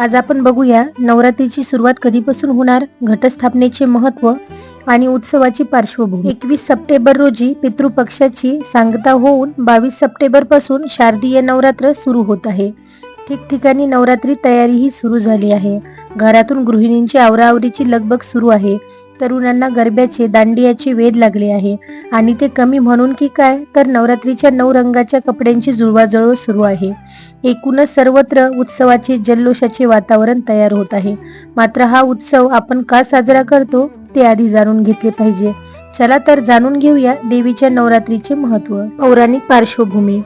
आज आपण बघूया नवरात्रीची सुरुवात कधीपासून होणार घटस्थापनेचे महत्त्व आणि उत्सवाची पार्श्वभूमी. एकवीस सप्टेंबर रोजी पितृपक्षाची सांगता होऊन बावीस सप्टेंबरपासून शारदीय नवरात्र सुरू होत आहे. ठिकठिकाणी नवरात्री तयारीही सुरू झाली आहे. घरातून गृहिणींची आवराआवरीची लगबग सुरू आहे. तरुणांना गरब्याचे दांडियाचे वेध लागले आहे. आणि ते कमी म्हणून की काय? तर नवरात्रीच्या नऊ रंगाच्या कपड्यांची जुळवाजुळव सुरू आहे. एकूणच सर्वत्र उत्सवाचे जल्लोषाचे वातावरण तयार होत आहे. मात्र हा उत्सव आपण का साजरा करतो ते आधी जाणून घेतले पाहिजे. चला तर जाणून घेऊया देवीच्या नवरात्रीचे महत्त्व पौराणिक पार्श्वभूमी.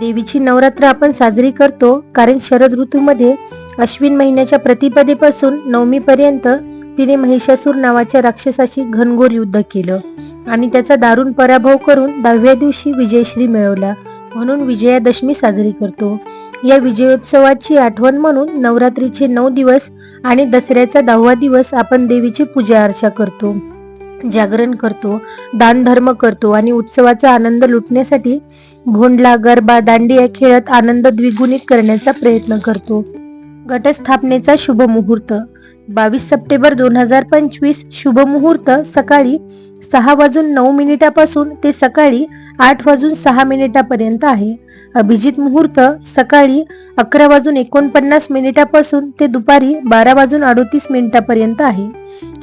देवीची नवरात्र आपण साजरी करतो कारण शरद ऋतूमध्ये अश्विन महिन्याच्या प्रतिपदेपासून नवमीपर्यंत तिने महिषासूर नावाच्या राक्षसाशी घनघोर युद्ध केलं आणि त्याचा दारुण पराभव करून दहाव्या दिवशी विजयश्री मिळवला. म्हणून विजयादशमी साजरी करतो. या विजयोत्सवाची आठवण म्हणून नवरात्रीचे नऊ दिवस आणि दसऱ्याचा दहावा दिवस आपण देवीची पूजा अर्चा करतो. जागरण करतो दानधर्म करतो आणि उत्सवाचा आनंद लुटण्यासाठी भोंडला गरबा दांडिया खेळत आनंद द्विगुणित करण्याचा प्रयत्न करतो. गटस्थापनेचा शुभ मुहूर्त. बावीस सप्टेंबर दोन हजार पंचवीस शुभ मुहूर्त सकाळी सहा वाजून नऊ मिनिटापासून ते सकाळी आठ वाजून सहा मिनिटापर्यंत आहे. अभिजित मुहूर्त सकाळी अकरा वाजून एकोणपन्नास मिनिटापासून ते दुपारी बारा वाजून अडोतीस मिनिटापर्यंत आहे.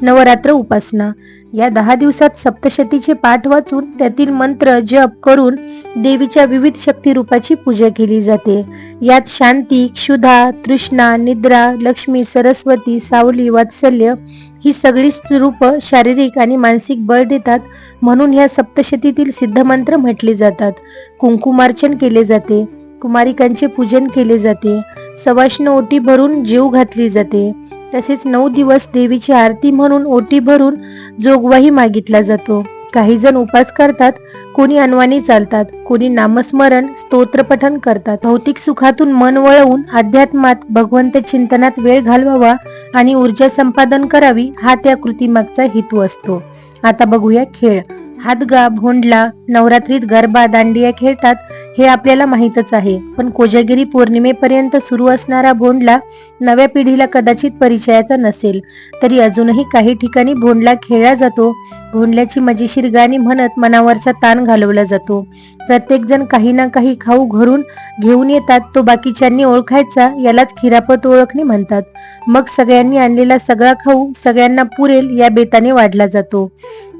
नवरात्र उपासना. या दहा दिवसात सप्तशतीचे पाठ वाचून त्यातील मंत्र जप करून देवीच्या विविध शक्ती रूपाची पूजा केली जाते. यात शांती क्षुधा तृष्णा निद्रा लक्ष्मी सरस्वती सावली वात्सल्य ही सगळीच रूप शारीरिक आणि मानसिक बळ देतात म्हणून या सप्तशतीतील सिद्धमंत्र म्हटले जातात. कुंकुमार्चन केले जाते. कुमारिकांचे पूजन केले जाते. सवाष्ण ओटी भरून जीव घातली जाते. तसेच नऊ दिवस देवीची आरती म्हणून ओटी भरून जोगवाही मागितला जातो. काही जण उपास करतात कोणी अनवाणी चालतात कोणी नामस्मरण स्तोत्रपठन करतात. भौतिक सुखातून मन वळवून अध्यात्मात भगवंत चिंतनात वेळ घालवावा आणि ऊर्जा संपादन करावी हा त्या कृतीमागचा हेतू असतो. आता बघूया खेळ. हातगा भोंडला नवरात्रीत गरबा दांडिया खेळतात हे आपल्याला माहीतच आहे. पण कोजागिरी पौर्णिमेपर्यंत सुरू असणारा भोंडला नव्या पिढीला कदाचित परिचयाचा नसेल तरी अजूनही काही ठिकाणी भोंडला खेळला जातो. भोंडल्याची मजेशीर गाणी म्हणत मनावरचा ताण घालवला जातो. प्रत्येक जण काही ना काही खाऊ घरून घेऊन येतात तो बाकीच्यांनी ओळखायचा यालाच खिरापत ओळखणे म्हणतात. मग सगळ्यांनी आणलेला सगळा खाऊ सगळ्यांना पुरेल या बेताने वाढला जातो.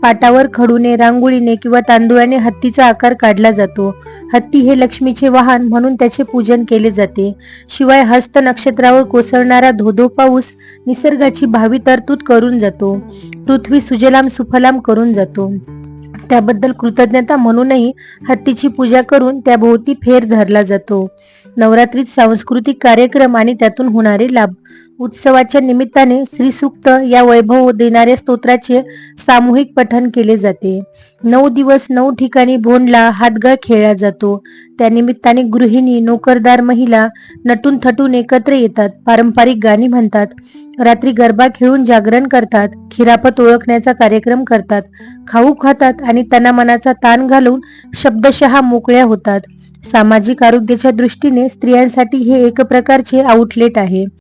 पाटावर खडूने रांगोळीने किंवा तांदुळाने हत्तीचा आकार काढला जातो. हत्ती हे लक्ष्मीचे वाहन म्हणून त्याचे पूजन केले जाते. शिवाय हस्त नक्षत्रावर कोसळणारा धोधो पाऊस निसर्गाची भावी तरतूद करून जातो. पृथ्वी सुजलाम सुफलाम करून जातो. त्याबद्दल कृतज्ञता म्हणूनही हत्तीची पूजा करून त्याभोवती फेर धरला जातो. नवरात्रीत सांस्कृतिक कार्यक्रम आणि त्यातून होणारे लाभ उत्सवाच्या निमित्ताने श्रीसुक्त या वैभव देणाऱ्या स्तोत्राचे सामूहिक पठण केले जाते. नऊ दिवस नऊ ठिकाणी भोंडला हातगा खेळला जातो. त्या निमित्ताने गृहिणी नोकरदार महिला नटून थटून एकत्र येतात पारंपरिक गाणी म्हणतात रात्री गरबा खेळून जागरण करतात खिरापत ओळखण्याचा कार्यक्रम करतात खाऊ खातात आणि तनामनाचा ताण घालून शब्दशः मोकळ्या होतात. सामाजिक आरोग्याच्या दृष्टीने स्त्रियांसाठी हे एक प्रकारचे आउटलेट आहे.